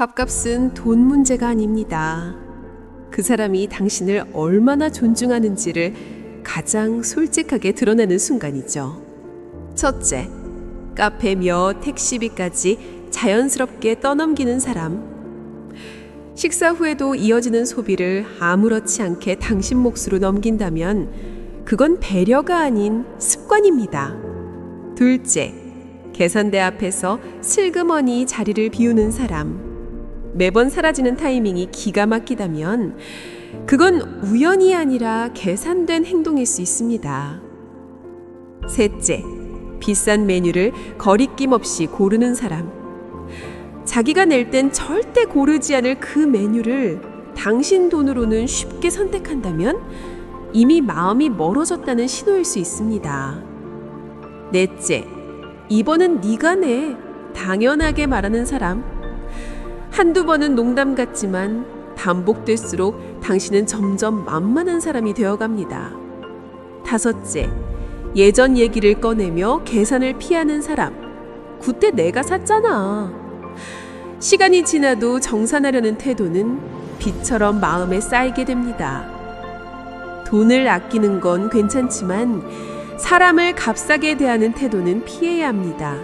밥값은 돈 문제가 아닙니다. 그 사람이 당신을 얼마나 존중하는지를 가장 솔직하게 드러내는 순간이죠. 첫째, 카페며 택시비까지 자연스럽게 떠넘기는 사람. 식사 후에도 이어지는 소비를 아무렇지 않게 당신 몫으로 넘긴다면 그건 배려가 아닌 습관입니다. 둘째, 계산대 앞에서 슬그머니 자리를 비우는 사람. 매번 사라지는 타이밍이 기가 막히다면 그건 우연이 아니라 계산된 행동일 수 있습니다. 셋째, 비싼 메뉴를 거리낌 없이 고르는 사람. 자기가 낼 땐 절대 고르지 않을 그 메뉴를 당신 돈으로는 쉽게 선택한다면 이미 마음이 멀어졌다는 신호일 수 있습니다. 넷째, 이번은 네가 내. 당연하게 말하는 사람. 한두 번은 농담 같지만 반복될수록 당신은 점점 만만한 사람이 되어갑니다. 다섯째, 예전 얘기를 꺼내며 계산을 피하는 사람. 그때 내가 샀잖아. 시간이 지나도 정산하려는 태도는 비처럼 마음에 쌓이게 됩니다. 돈을 아끼는 건 괜찮지만 사람을 값싸게 대하는 태도는 피해야 합니다.